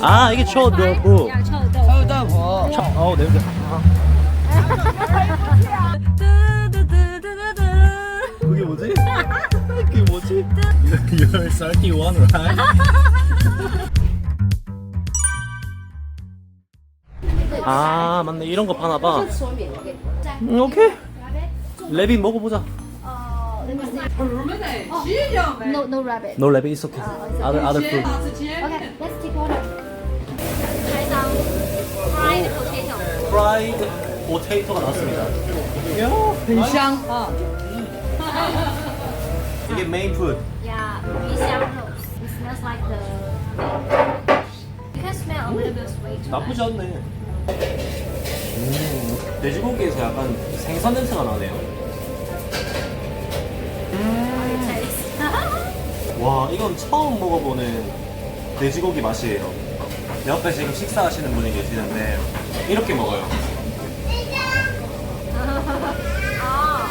아 이게 초더부. 초더부. 어 냄새. 그게 뭐지? 그게 뭐지? You're 31, right? 아 맞네 이런 거 파나 봐. 음, 오케이. 레빈 먹어보자. No, no rabbit. No rabbit. It's okay. Other other food. Okay, let's take order. 프라이드 포테이토가 나왔습니다. 벤샹 아. 이게 메인 푸드. Yeah, 나쁘지 않네. 음, 돼지고기에서 약간 생선 냄새가 나네요. 와, 이건 처음 먹어보는 돼지고기 맛이에요. 옆에 지금 식사하시는 분이 계시는데 이렇게 먹어요. oh,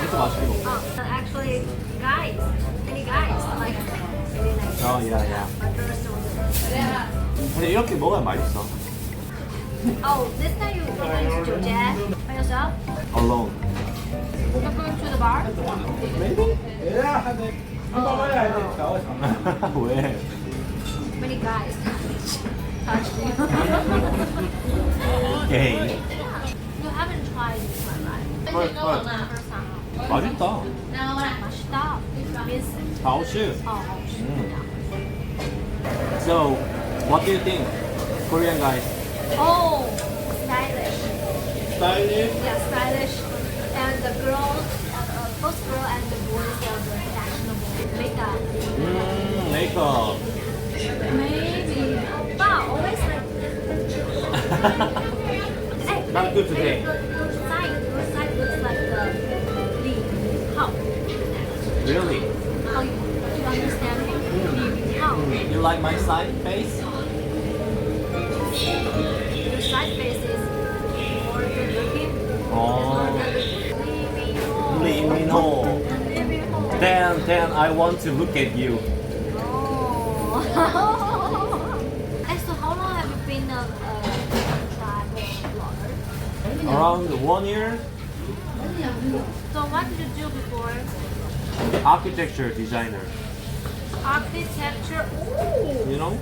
진짜 맛있게 먹어. oh, actually, guys, many guys like really nice. 아, 야, 야. My first order. 근데 이렇게 먹어야 맛있어. Oh, this time you you're going to Jiuzhe by yourself? Alone. You're going to the bar? Maybe? 왜? Many guys touch you. 게이. you haven't tried this one, right? 헐, 헐. First time. 맛있다. 맛있다. Means 다오시. 어, So, what do you think? Korean guys. Oh, stylish. Stylish. Yeah, stylish. And the girls, uh, both girl and the boys are very fashionable. Makeup. 음, 메 Not good today. Your, side, your side looks like uh, the Hao. Really? How you, you understand Hao? Hmm. You like my side face? Your side face is more good looking. Oh. Li me Ho. Lee Min Ho. Li Min Ho. Then, then I want to look at you. Oh. and so how long have you been a, a travel blogger? Around one year, So what did you do before? architecture designer. Architecture. Oh. You know?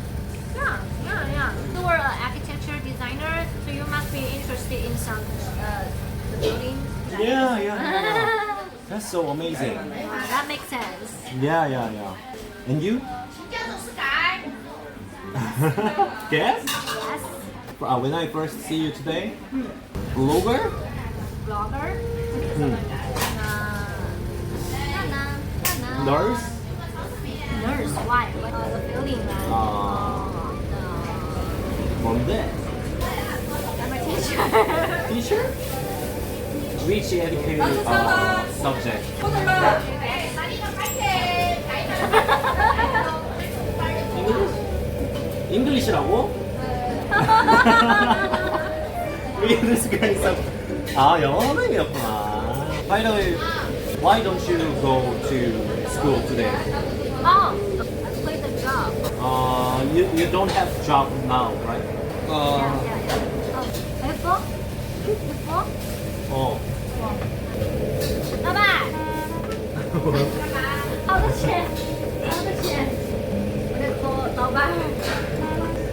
Yeah, yeah, yeah. You were an architecture designer, so you must be interested in some uh, the building. Yeah, yeah, yeah. That's so amazing. Yeah, that makes sense. Yeah, yeah, yeah. And you? Guess? uh, when I first see you today? Hmm. Blogger? Blogger? Hmm. Nurse? Nurse, why? What, uh, the building uh, From there? I'm a teacher. teacher? Which educated uh, subject? English? English라고? English guy 있어. 아 영어명이었구나. By the way, why don't you go to school today? oh, I quit the job. Uh, you, you don't have job now, right? Yeah, 어, yeah, yeah. Oh, before? Before? 어. 老板，好多钱，好多钱。我在说老板。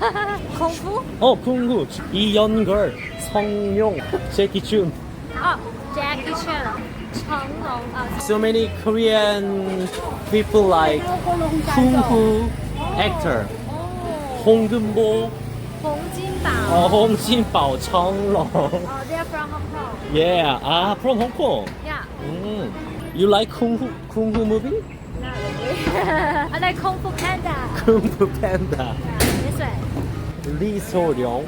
아? 콩푸? 어, 쿵구. 이연걸. 성룡. 제키춘. 어, Jackie Chan. 정롱. 어, So many Korean people like kung fu actor. 홍금보, 홍진bảo. 어, 홍진바오, 청롱. Oh, they're from Hong Kong. Yeah, ah, from Hong Kong. Yeah. Mm. You like kung fu, kung fu movie? Not really. I like Kung Fu Panda. Kung Fu Panda. 리소룡.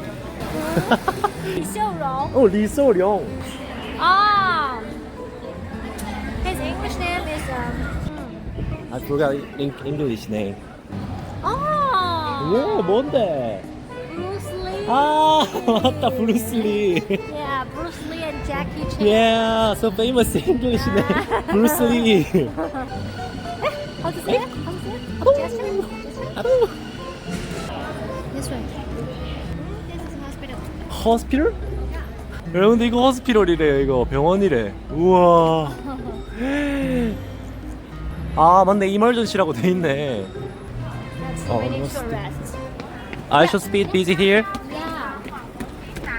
리소룡. 어, 리소룡. 아. His English name is um. I forgot English name. 아. 왜 뭔데? Bruce Lee. 아, 맞다. 브루스 리. Yeah, Bruce Lee and Jackie Chan. Yeah, so famous English name. Bruce Lee. 어떠세요? 어떠세요? 어떠세요? 허스피럴? 여러분들 이거 허스피럴이래요 이거 병원이래 우와 아 맞네 이멀전시라고 돼있네 어, I should speed busy here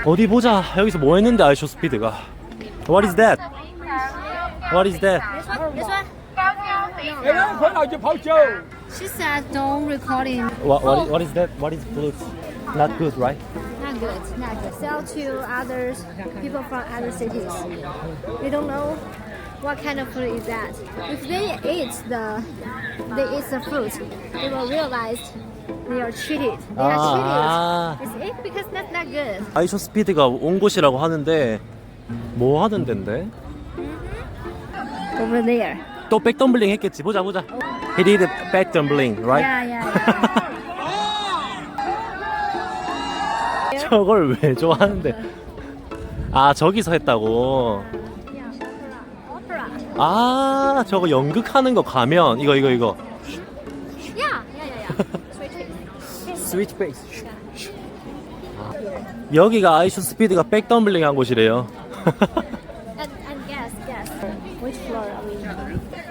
어디 보자 여기서 뭐 했는데 I should speed가 What is that? What is that? She said don't recording. What, what, what is that? What is blue? Not good, right? Not good. Not good. Sell to others, people from other cities. They don't know what kind of food is that. If they eat the, they eat the fruit, they will realize they are cheated. They Ah. are cheated. It's it because that's not good. I should speed가 온 곳이라고 하는데 뭐 하는 데인데? Over there. 또 백덤블링 했겠지 보자 보자 He did backdumbling, right? Yeah, yeah, yeah. 저걸 왜 좋아하는데? 아 저기서 했다고. 아 저거 연극하는 거 가면 이거 이거 이거. 스위치 베이스. 여기가 아이쇼 스피드가 백덤블링 한 곳이래요.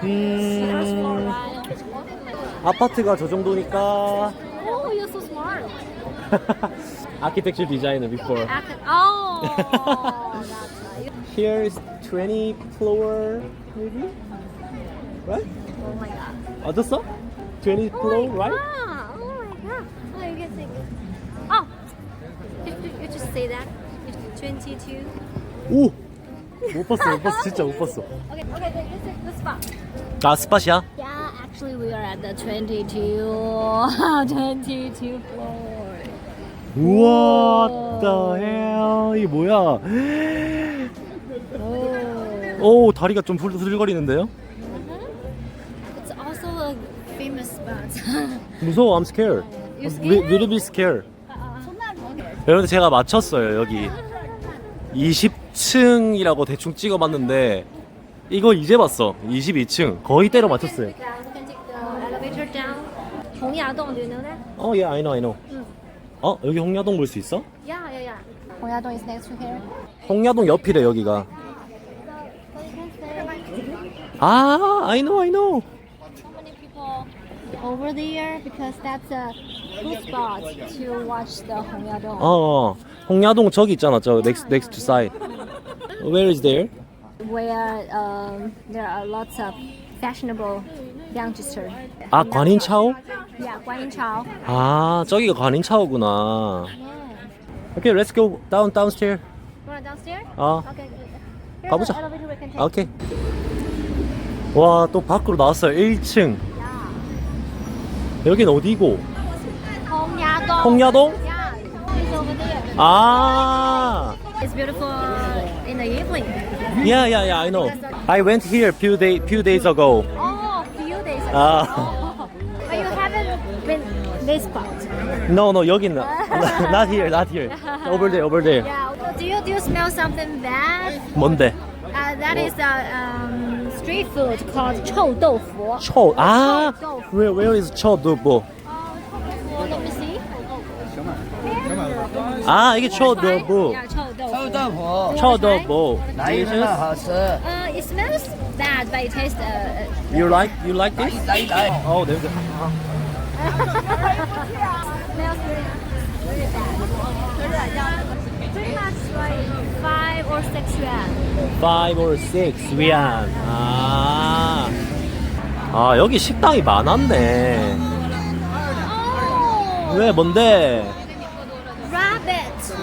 음? 아파트가 저 정도니까 Oh, you're so smart. 아키텍처 디자이너 before. I could, oh, that's right. Here is 20 floor maybe. Right? Oh my god. 얻었어? 20 Oh floor, my right? god. Oh my god. Oh, you can see. Oh, you, you, you just say that. It's 22. 오! 못 봤어 못 봤어 진짜 못 봤어. Okay, okay, this is the spot. 아 스팟이야? Yeah, actually we are at the 22, 22 floor. 우와, hell 이게 뭐야? Oh. 오 다리가 좀 후들거리는데요? It's also a famous spot. 무서워, I'm scared. You Re- scared? Really be scared. uh, 여러분 제가 맞췄어요 여기 20층이라고 대충 찍어봤는데 이거 이제 봤어 22층 거의 때려 맞췄어요. We can take the elevator down. 홍야동, do you know that? 어, 예, I know, I know. 응. 어, 여기 홍야동 볼 수 있어? Yeah, yeah, yeah. 홍야동 is next to here. 홍야동 옆이래 여기가. So you can say 아, I know, I know. so many people over there because that's a good spot to watch the 홍야동. 어, 어. 홍야동 저기 있잖아, 저 next next to side. Where is there? Where um, there are lots of fashionable youngsters. 아, 관인차오? Yeah, 관인차오. 아, 저기가 관인차오구나. Okay, let's go down downstairs. Wanna downstairs? 어, Okay. Here's 가보자. the elevator we can take. 오케이. 와, 또 밖으로 나왔어요. 1층. Yeah. 여긴 어디고? 홍야동. 홍야동? Yeah, it's over there. 아, It's beautiful in the evening. yeah, yeah, yeah, I know. I went here few day few days ago. Oh, few days ago. Ah. Oh. But you haven't been this spot. No, no, 여긴 not here, not here. Over there, over there. Yeah. Do you do you smell something bad? 뭔데? Uh, that is a um, street food called 臭豆腐. 초. 아, 초豆腐. where where is 초두부? Well, let me see. 아, 이게 초두부. Yeah, 臭豆腐.臭豆腐， 초두부. 哪一份好吃？ Uh, it smells bad, but it tastes. Uh, You like you like this? 나이 나이 어 냄새. smells really, really bad. Pretty much like five or six yuan. Five or six 위안. 아. 아 여기 식당이 많았네. Oh, 왜 뭔데? rabbit.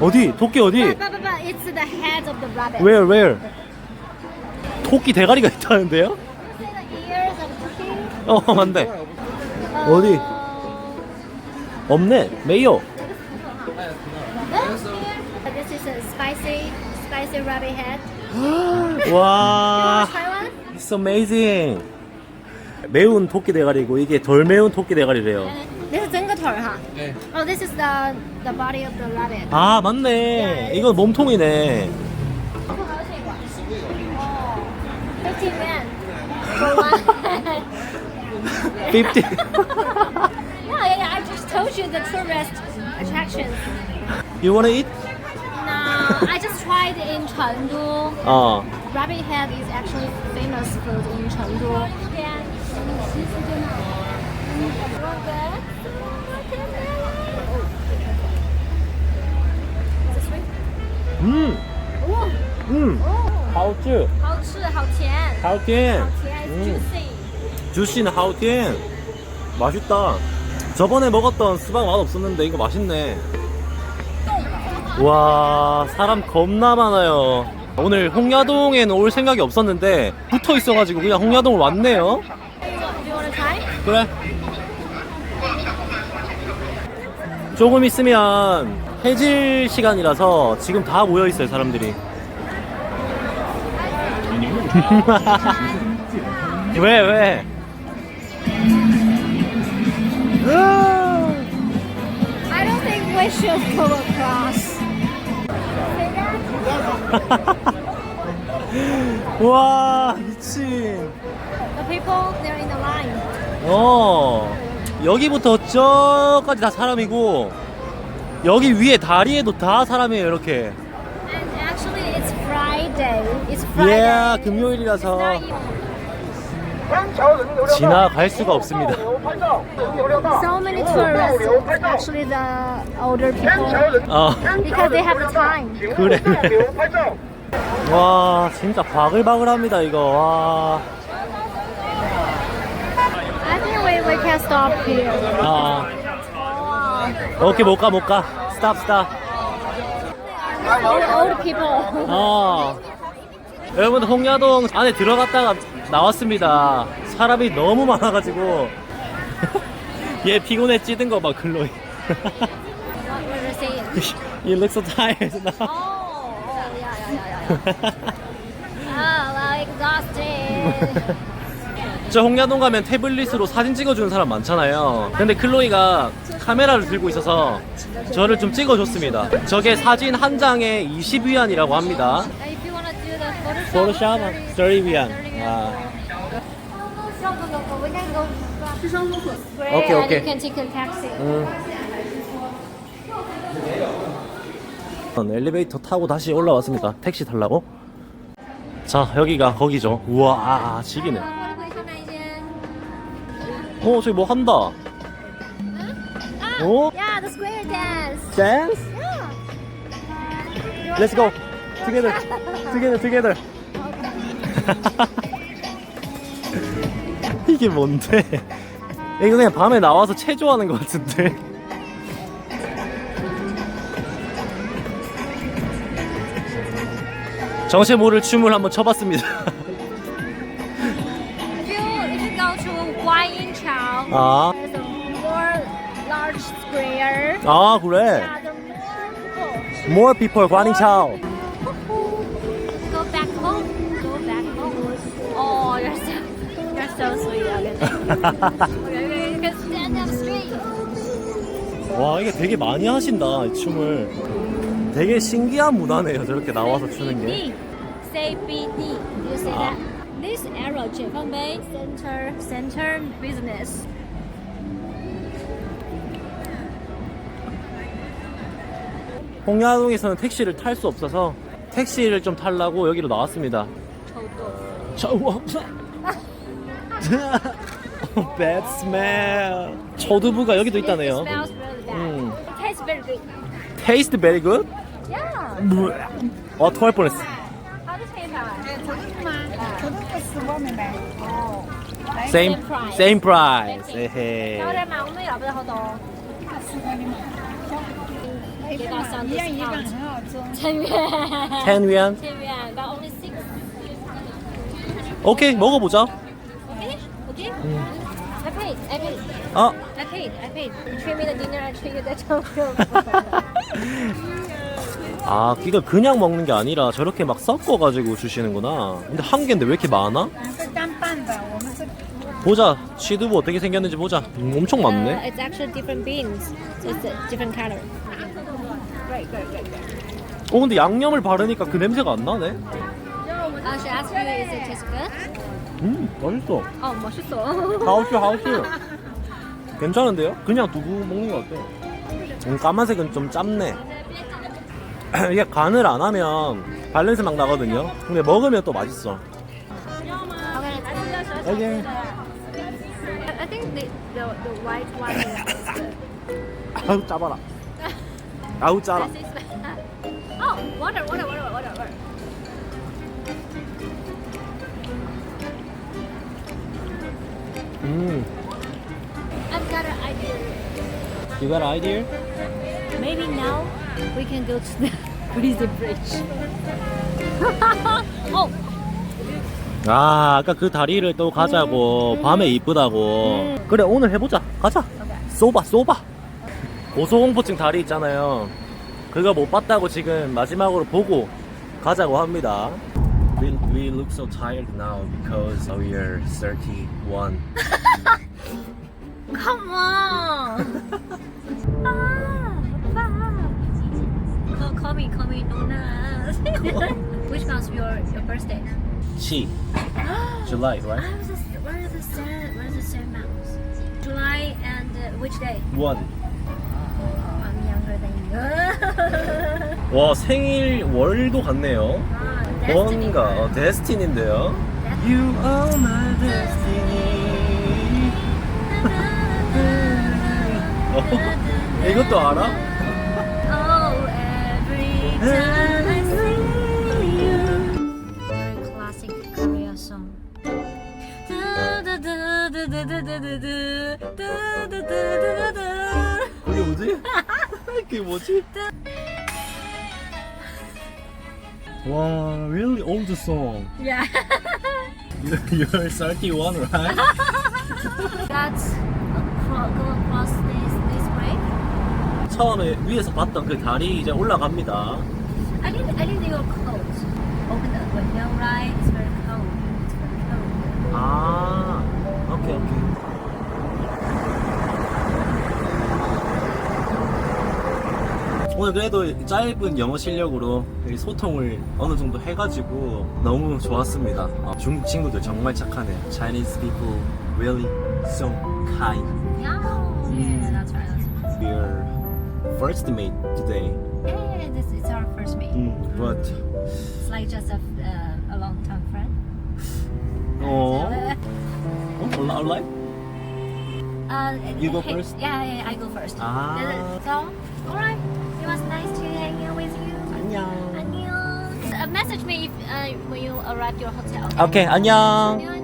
어디? 도끼 어디? But, but, but it's the head of the rabbit. Where where? 토끼 대가리가 있다는데요? See the ears of the turkey? 어, 맞네. Uh, 어디? 없네. 메이요. is a spicy, spicy rabbit head. 와, Try one? it's amazing. 매운 토끼 대가리고 이게 덜 매운 토끼 대가리래요. This is 整个腿哈。 네. Oh, this is the the body of the rabbit. 아, 맞네. 이건 몸통이네. 50 men 50. no, yeah, yeah, I just told you the tourist attractions. You want to eat? No, I just tried in Chengdu. Oh. Rabbit head is actually famous food in Chengdu. Yeah. Mm. Mm. 好吃。好吃，好甜，好甜.好甜음. ，juicy。 주신 하우틴 맛있다 저번에 먹었던 수박 맛 없었는데 이거 맛있네 와 사람 겁나 많아요 오늘 홍야동에는 올 생각이 없었는데 붙어 있어가지고 그냥 홍야동을 왔네요 Do you wanna try? 그래 조금 있으면 해질 시간이라서 지금 다 모여있어요 사람들이 왜 왜? I don't think we should go across. 와 미친 The people, they're in the line. 어 여기부터 저까지 다 사람이고 여기 위에 다리에도 다 사람이에요 이렇게 And actually, it's Friday. It's Friday. 예 금요일이라서 지나갈 수가 없습니다 So many tourists. Actually, the older people, 어 because they have the time. 그래 와 진짜 바글바글합니다 이거 와 I think we, we can stop here. 아, 오케이 못 가 못 가 스탑 스탑 Old, old people. 어. 여러분 홍야동 안에 들어갔다가 나왔습니다. 사람이 너무 많아가지고 얘 피곤해 찌든 거 봐 글로이. What were you saying? you look so tired now. Oh, oh, yeah, yeah, yeah, yeah. Well, exhausted. 저 홍야동 가면 태블릿으로 사진 찍어주는 사람 많잖아요. 근데 클로이가 카메라를 들고 있어서 저를 좀 찍어줬습니다. 저게 사진 한 장에 20위안이라고 합니다. if you want to do the Photoshop, 포토샵 30위안. 아. Go, go, go, go. We can go. Where Okay, and okay. You can take a taxi. 음. 엘리베이터 타고 다시 올라왔습니다. 택시 타려고. 자, 여기가 거기죠. 우와, 아, 지기네. 어, 저기 뭐 한다. 어? Yeah, the square dance. 댄스? Yeah. Let's go. Together. Together, together. 이게 뭔데? 이거 그냥 밤에 나와서 체조하는 것 같은데. 정체 모를 춤을 한번 춰봤습니다. 아, there's a more large square. 아 그래. Yeah, more people. More people 관잉차오. 와 이게 되게 많이 하신다 이 춤을. 되게 신기한 문화네요 저렇게 나와서 추는 게. Say BD You say 아. that This arrow Japan Bay Center Center Business. 홍야동에서는 택시를 탈 수 없어서 택시를 좀 타려고 여기로 나왔습니다. 저도. 저 Bad smell. 초두부가 여기도 있다네요. smells really bad. 음. It tastes very good. Taste very good. Yeah. 어 토할 뻔했어. How does it taste? Same price. same price. 에헤. Sau đây mà không biết là bây giờ đâu. Chị có sao thì sao? Trên viên. 10 위안. Trên viên có only six. 오케이 먹어보자. Okay? Okay? I paid, I paid. 어? I paid, I paid. You treat me the dinner, I treat you the 정표. 아 이걸 그냥 먹는 게 아니라 저렇게 막 섞어가지고 주시는구나 근데 한 개인데 왜 이렇게 많아? 보자 취두부 어떻게 생겼는지 보자 음, 엄청 많네 uh, It's actually different beans so it's a different color Right, right, right, right. 어 근데 양념을 바르니까 그 냄새가 안 나네 uh, Should I ask you is it taste good? 음 맛있어 어, 멋있어. 하우스 하우스 괜찮은데요? 그냥 두부 먹는 거 어때? 음, 까만색은 좀 짭네 이게 간을 안 하면 밸런스 막 나거든요 근데 먹으면 또 맛있어 Okay. 오케이 I think the, the, the white one is good. 아우 짜봐라 아우 짜라 This is Oh, water, water, water, water, 음 I've got an idea. You got an idea? Maybe now we can go to the Crazy Bridge. oh, 아 아까 그 다리를 또 가자고. 밤에 이쁘다고. 그래 오늘 해보자. 가자. 쏘봐 쏘봐. 고소공포증 다리 있잖아요. 그거 못 봤다고 지금 마지막으로 보고 가자고 합니다 We, we look so tired now because we are 31 come on. ah, call, call me, call me Donna. Which month's your your birthday? She July right? I was just, what are the same, what are the same months? July and uh, which day? One Oh, I'm younger than you. 와 생일 월도 같네요 ah, destiny. 뭔가 어, 데스티니인데요 You are my destiny 어, 이것도 알아? Oh, every time I see you. Very classic Korea song. 그게 뭐지? 그게 뭐지? 와, really old song. Yeah. You're 31, right? That's acro- go across this this way. 처음에 위에서 봤던 그 다리 이제 올라갑니다. I didn't I didn't think you're cold. Open the window, right? It's very cold. It's very cold. 아, 오케이, 오케이. 오늘 그래도 짧은 영어 실력으로 이 소통을 어느 정도 해가지고 너무 좋았습니다. 어, 중국 친구들 정말 착하네요. Chinese people really so kind. Yeah. That's right. That's right. We're first mate today, Yeah, yeah, this is our first meet. mm, but It's like just a uh, a long time friend. oh, Uh, oh, alright. Uh, You go first? Yeah, yeah, I go first. Ah. Uh, So, alright. It was nice to hang out with you. 안녕. 안녕. Uh, message me if uh, when you arrive your hotel. 오케이, 안녕. 안녕.